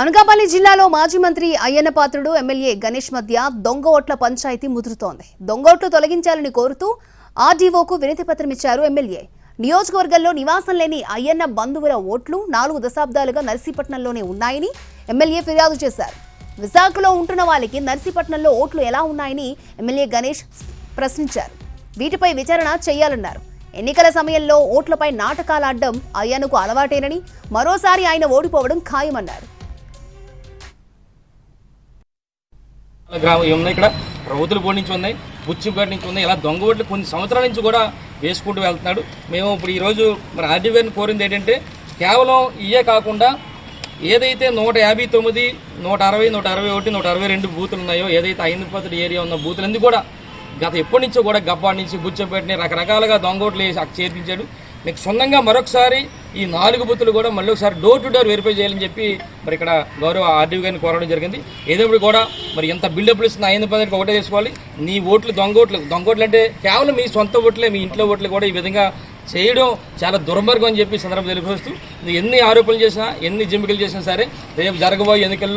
అనకాపల్లి జిల్లాలో మాజీ మంత్రి అయ్యన్న పాత్రుడు ఎమ్మెల్యే గణేష్ మధ్య దొంగ ఓట్ల పంచాయతీ ముదురుతోంది. దొంగ ఓట్లు తొలగించాలని కోరుతూ ఆర్డీఓకు వినతి పత్రం ఇచ్చారు ఎమ్మెల్యే. నియోజకవర్గంలో నివాసం లేని అయ్యన్న బంధువుల ఓట్లు నాలుగు దశాబ్దాలుగా నర్సీపట్నంలోనే ఉన్నాయని ఎమ్మెల్యే ఫిర్యాదు చేశారు. విశాఖలో ఉంటున్న వాళ్ళకి నర్సీపట్నంలో ఓట్లు ఎలా ఉన్నాయని ఎమ్మెల్యే గణేష్ ప్రశ్నించారు. వీటిపై విచారణ చేయాలన్నారు. ఎన్నికల సమయంలో ఓట్లపై నాటకాలాడడం అయ్యన్నకు అలవాటేనని మరోసారి ఆయన ఓడిపోవడం ఖాయమన్నారు. గ్రామం ఉన్నాయి ఇక్కడ? రౌతులపూడి నుంచి ఉన్నాయి బుచ్చిపేట నుంచి ఉన్నాయి. ఇలా దొంగ ఓట్లు కొన్ని సంవత్సరాల నుంచి కూడా వేసుకుంటూ వెళ్తున్నాడు. మేము ఇప్పుడు ఈరోజు మరి ఆర్డీవీని కోరింది ఏంటంటే కేవలం ఇయే కాకుండా ఏదైతే నూట యాభై తొమ్మిది నూట అరవై నూట అరవై ఒకటి నూట అరవై రెండు బూతులు ఉన్నాయో ఏదైతే ఐదుపతి ఏరియా ఉన్న బూతులన్నీ కూడా గత ఎప్పటి నుంచో కూడా గబ్బా నుంచి బుచ్చపేటని రకరకాలుగా దొంగ ఓట్లు వేసి చేర్పించాడు. మీకు సొంతంగా మరొకసారి ఈ నాలుగు బూతులు కూడా మళ్ళీ ఒకసారి డోర్ టు డోర్ వెరిఫై చేయాలని చెప్పి మరి ఇక్కడ గౌరవ ఆర్డీఓ గారిని కోరడం జరిగింది. ఏదప్పుడు కూడా మరి ఎంత బిల్డప్లు ఇస్తున్న ఐదు పదికి ఒకటే చేసుకోవాలి. నీ ఓట్లు దొంగ ఓట్లు దొంగ ఓట్లు అంటే కేవలం మీ సొంత ఓట్లే మీ ఇంట్లో ఓట్లు కూడా ఈ విధంగా చేయడం చాలా దుర్మార్గం అని చెప్పి సందర్భం తెలియపరుస్తూ ఎన్ని ఆరోపణలు చేసినా ఎన్ని జిమ్మికలు చేసినా సరే రేపు జరగబోయే ఎన్నికల్లో